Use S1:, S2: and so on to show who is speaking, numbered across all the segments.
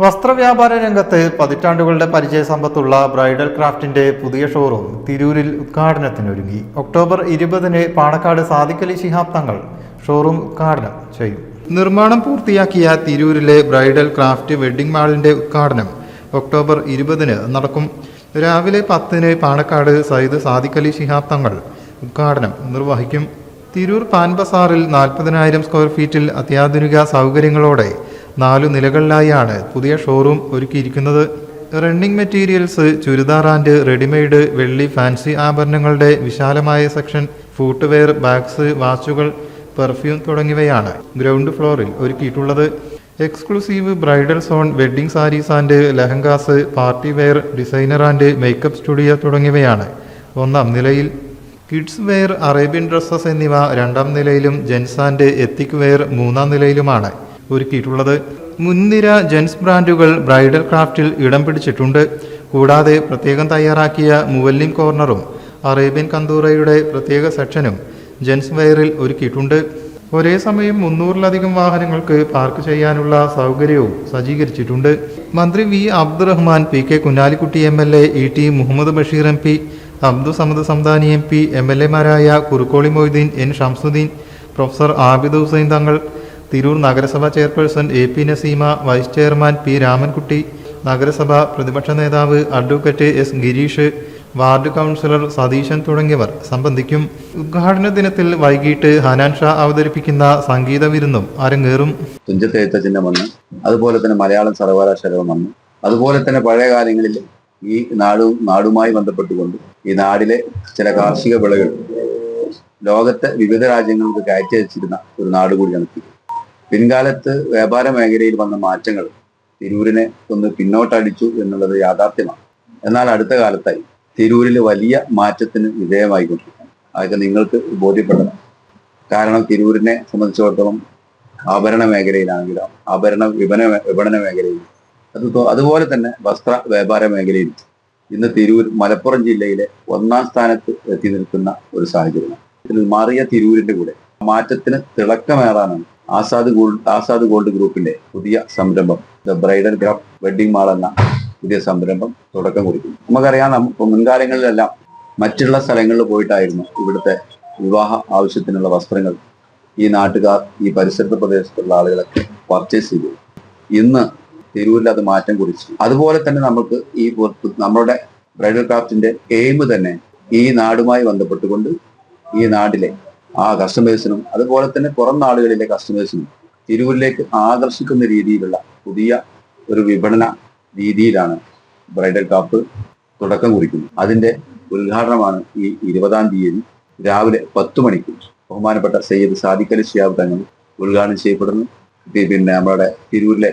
S1: വസ്ത്രവ്യാപാര രംഗത്ത് പതിറ്റാണ്ടുകളുടെ പരിചയ സമ്പത്തുള്ള ബ്രൈഡൽ ക്രാഫ്റ്റിന്റെ പുതിയ ഷോറൂം തിരൂരിൽ ഉദ്ഘാടനത്തിനൊരുങ്ങി. ഒക്ടോബർ ഇരുപതിന് പാണക്കാട് സാദിഖലി ശിഹാബ് തങ്ങൾ ഷോറൂം ഉദ്ഘാടനം ചെയ്യും. നിർമ്മാണം പൂർത്തിയാക്കിയ തിരൂരിലെ ബ്രൈഡൽ ക്രാഫ്റ്റ് വെഡ്ഡിംഗ് മാളിന്റെ ഉദ്ഘാടനം ഒക്ടോബർ ഇരുപതിന് നടക്കും. രാവിലെ പത്തിന് പാണക്കാട് സയ്യിദ് സാദിഖലി ശിഹാബ് തങ്ങൾ ഉദ്ഘാടനം നിർവഹിക്കും. തിരൂർ പാൻബസാറിൽ നാൽപ്പതിനായിരം സ്ക്വയർ ഫീറ്റിൽ അത്യാധുനിക സൗകര്യങ്ങളോടെ നാലു നിലകളിലായാണ് പുതിയ ഷോറൂം ഒരുക്കിയിരിക്കുന്നത്. Running materials churidar and readymade വെള്ളി ഫാൻസി ആഭരണങ്ങളുടെ വിശാലമായ സെക്ഷൻ ഫൂട്ട്വെയർ ബാഗ്സ് വാച്ചുകൾ പെർഫ്യൂം തുടങ്ങിയവയാണ് ഗ്രൗണ്ട് ഫ്ലോറിൽ ഒരുക്കിയിട്ടുള്ളത്. Exclusive bridal zone wedding sarees and lehengas party wear designer and makeup studio തുടങ്ങിയവയാണ് ഒന്നാം നിലയിൽ. കിഡ്സ് വെയർ അറേബ്യൻ ഡ്രസ്സസ് എന്നിവ രണ്ടാം നിലയിലും ജെൻസ് ആൻഡ് എത്തിക് വെയർ മൂന്നാം നിലയിലുമാണ്. ഒരുക്കിയിട്ടുള്ളത്. മുൻനിര ജെൻസ് ബ്രാൻഡുകൾ ബ്രൈഡൽ ക്രാഫ്റ്റിൽ ഇടം പിടിച്ചിട്ടുണ്ട്. കൂടാതെ പ്രത്യേകം തയ്യാറാക്കിയ മുവല്ലിം കോർണറും അറേബ്യൻ കന്തൂറയുടെ പ്രത്യേക സെക്ഷനും ജെൻസ് വെയറിൽ ഒരുക്കിയിട്ടുണ്ട്. ഒരേ സമയം മുന്നൂറിലധികം വാഹനങ്ങൾക്ക് പാർക്ക് ചെയ്യാനുള്ള സൗകര്യവും സജ്ജീകരിച്ചിട്ടുണ്ട്. മന്ത്രി V. Abdurahman P. K. Kunhalikutty M L A E. T. Muhammad Basheer M P Abdu Samad Samdani M P M L എമാരായ Kurukkoli Moideen N. Shamsuddin professor Abid Hussain Thangal Tirur നഗരസഭ chairperson A P Naseema vice chairman P Ramankutty നഗരസഭ പ്രതിപക്ഷ നേതാവ് advocate S Girish ward councillor Satheesan തുടങ്ങിയവർ സംബന്ധിക്കും. ഉദ്ഘാടന ദിനത്തിൽ വൈകിട്ട് ഹനാൻ ഷാ അവതരിപ്പിക്കുന്ന സംഗീത വിരുന്നും അരങ്ങേറും.
S2: തുഞ്ചത്തെഴുത്തച്ഛന്റെ മണ്ണ് അതുപോലെ തന്നെ മലയാളം സർവകലാശാല വന്നു അതുപോലെ തന്നെ പഴയ കാലങ്ങളിൽ ഈ നാടും നാടുമായി ബന്ധപ്പെട്ടുകൊണ്ട് ഈ നാടിലെ ചില കാർഷിക വിളകൾ ലോകത്തെ വിവിധ രാജ്യങ്ങൾക്ക് കയറ്റി അയച്ചിരുന്ന ഒരു നാട് കൂടിയാണ് പിൻകാലത്ത് വ്യാപാര മേഖലയിൽ വന്ന മാറ്റങ്ങൾ തിരൂരിനെ ഒന്ന് പിന്നോട്ടടിച്ചു എന്നുള്ളത് യാഥാർത്ഥ്യമാണ്. എന്നാൽ അടുത്ത കാലത്തായി തിരൂരിൽ വലിയ മാറ്റത്തിന് വിധേയമായിക്കൊണ്ടിരിക്കുന്നു അതൊക്കെ നിങ്ങൾക്ക് ബോധ്യപ്പെടണം. കാരണം തിരൂരിനെ സംബന്ധിച്ചിടത്തോളം ആഭരണ മേഖലയിലാണെങ്കിലും ആഭരണ വിപണന വിപണന മേഖലയിൽ അത് അതുപോലെ തന്നെ വസ്ത്ര വ്യാപാര മേഖലയിൽ ഇന്ന് തിരൂർ മലപ്പുറം ജില്ലയിലെ ഒന്നാം സ്ഥാനത്ത് എത്തി നിൽക്കുന്ന ഒരു സാഹചര്യമാണ്. മാറിയ തിരൂരിന്റെ കൂടെ മാറ്റത്തിന് തിളക്കമേറാനാണ് ആസാദ് ഗോൾഡ് ആസാദ് ഗോൾഡ് ഗ്രൂപ്പിന്റെ പുതിയ സംരംഭം the bridal craft wedding mall എന്ന പുതിയ സംരംഭം തുടക്കം കുറിക്കുന്നു. നമുക്കറിയാം നമുക്ക് മുൻകാലങ്ങളിലെല്ലാം മറ്റുള്ള സ്ഥലങ്ങളിൽ പോയിട്ടായിരുന്നു ഇവിടുത്തെ വിവാഹ ആവശ്യത്തിനുള്ള വസ്ത്രങ്ങൾ ഈ നാട്ടുകാർ ഈ പരിസര പ്രദേശത്തുള്ള ആളുകളൊക്കെ പർച്ചേസ് ചെയ്തു ഇന്ന് തിരൂരിൽ അത് മാറ്റം കുറിച്ചു. അതുപോലെ തന്നെ നമുക്ക് ഈ നമ്മുടെ ബ്രൈഡൽ ക്രാഫ്റ്റിന്റെ എയിം തന്നെ ഈ നാടുമായി ബന്ധപ്പെട്ടുകൊണ്ട് ഈ നാട്ടിലെ ആ കസ്റ്റമേഴ്സിനും അതുപോലെ തന്നെ പുറം നാടുകളിലെ കസ്റ്റമേഴ്സിനും തിരൂരിലേക്ക് ആകർഷിക്കുന്ന രീതിയിലുള്ള പുതിയ ഒരു വിപണന രീതിയിലാണ് ബ്രൈഡൽ കാപ്പ് തുടക്കം കുറിക്കുന്നത്. അതിന്റെ ഉദ്ഘാടനമാണ് ഈ ഇരുപതാം തീയതി രാവിലെ പത്ത് മണിക്ക് ബഹുമാനപ്പെട്ട സയ്യിദ് സാദിഖ് അലി ഷിയാബ് തങ്ങൾ ഉദ്ഘാടനം ചെയ്യപ്പെടുന്നു. പിന്നെ നമ്മുടെ തിരൂരിലെ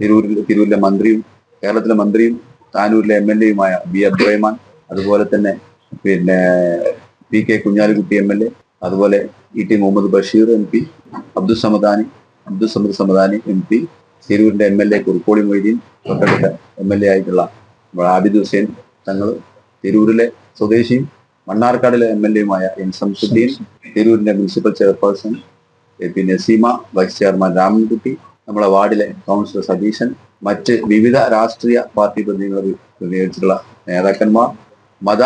S2: തിരൂരിൽ തിരൂരിലെ മന്ത്രിയും കേരളത്തിലെ മന്ത്രിയും താനൂരിലെ എം എൽ എയുമായ ബി അബ്ദുറഹ്മാൻ അതുപോലെ തന്നെ പിന്നെ P K Kunhalikutty M L A അതുപോലെ E T Muhammad Basheer M P Abdul Samadani Abdul Samad Samadani M P തിരൂരിന്റെ M L A Kurukkoli Moideen തൊട്ടടുത്ത എം എൽ എ ആയിട്ടുള്ള ആബിദ് ഹുസൈൻ തങ്ങൾ തിരൂരിലെ സ്വദേശിയും മണ്ണാർക്കാടിലെ എം എൽ എയുമായ N Samsudeen തിരൂരിന്റെ municipal chairperson P Naseema vice chairman Ramankutty നമ്മുടെ വാർഡിലെ councillor Satheesan മറ്റ് വിവിധ രാഷ്ട്രീയ പാർട്ടി പ്രതിനിധികൾ നിയോഗിച്ചിട്ടുള്ള നേതാക്കന്മാർ മത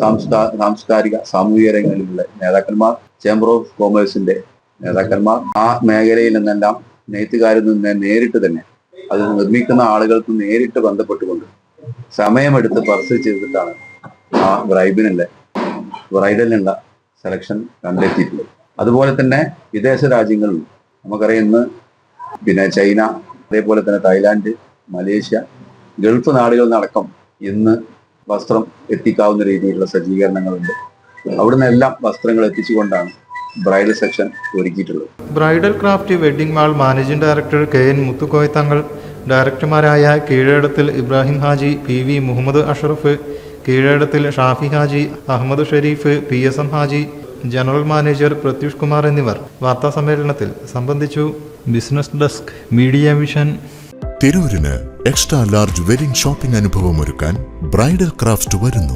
S2: സാംസ്കാ സാംസ്കാരിക സാമൂഹിക രംഗങ്ങളിലുള്ള നേതാക്കന്മാർ ചേംബർ ഓഫ് കോമേഴ്സിന്റെ നേതാക്കന്മാർ ആ മേഖലയിൽ നിന്നെല്ലാം നെയ്ത്തുകാരിൽ നിന്ന് നേരിട്ട് തന്നെ അത് നിർമ്മിക്കുന്ന ആളുകൾക്ക് നേരിട്ട് ബന്ധപ്പെട്ടുകൊണ്ട് സമയമെടുത്ത് പർസ് ചെയ്തിട്ടാണ് ആ ബ്രൈബിനുള്ള ബ്രൈഡലിനുള്ള സെലക്ഷൻ കണ്ടെത്തിയിട്ടുള്ളത്. അതുപോലെ തന്നെ വിദേശ രാജ്യങ്ങളിൽ നമുക്കറിയുന്ന പിന്നെ ചൈന അതേപോലെ തന്നെ തായ്ലാന്റ് മലേഷ്യ ഗൾഫ് നാടുകളിൽ നിന്നടക്കം ഇന്ന് വസ്ത്രം എത്തിക്കാവുന്ന രീതിയിലുള്ള സജ്ജീകരണങ്ങളുണ്ട്. അവിടുന്ന് എല്ലാം വസ്ത്രങ്ങൾ എത്തിച്ചുകൊണ്ടാണ് ബ്രൈഡൽ സെക്ഷൻ ഒരുക്കിയിട്ടുള്ളത്.
S1: Bridal Craft wedding mall managing director K N Muthukoya Thangal ഡയറക്ടർമാരായ Keezhadathil Ibrahim Haji P V Muhammad Ashraf Keezhadathil Shafi Haji Ahammed Sherif P S M Haji general manager Prathyush Kumar എന്നിവർ വാർത്താ സമ്മേളനത്തിൽ സംബന്ധിച്ചു. Business desk media vision
S3: തിരൂരിന് extra large wedding shopping അനുഭവം ഒരുക്കാൻ bridal craft വരുന്നു.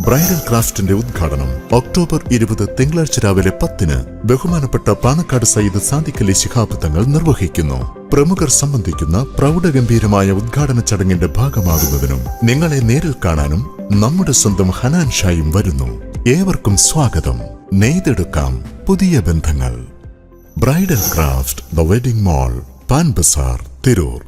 S3: Bridal ക്രാഫ്റ്റിന്റെ ഉദ്ഘാടനം ഒക്ടോബർ ഇരുപത് തിങ്കളാഴ്ച രാവിലെ പത്തിന് ബഹുമാനപ്പെട്ട പാണക്കാട് സയ്യിദ് സാദിഖലി ശിഹാബ് തങ്ങൾ നിർവഹിക്കുന്നു. പ്രമുഖർ സംബന്ധിക്കുന്ന പ്രൗഢഗംഭീരമായ ഉദ്ഘാടന ചടങ്ങിന്റെ ഭാഗമാകുന്നതിനും നിങ്ങളെ നേരിൽ കാണാനും നമ്മുടെ സ്വന്തം ഹനാൻ ഷായും വരുന്നു. ഏവർക്കും സ്വാഗതം. നെയ്തെടുക്കാം പുതിയ ബന്ധങ്ങൾ. Bridal craft the wedding mall Pan Bazaar Tirur.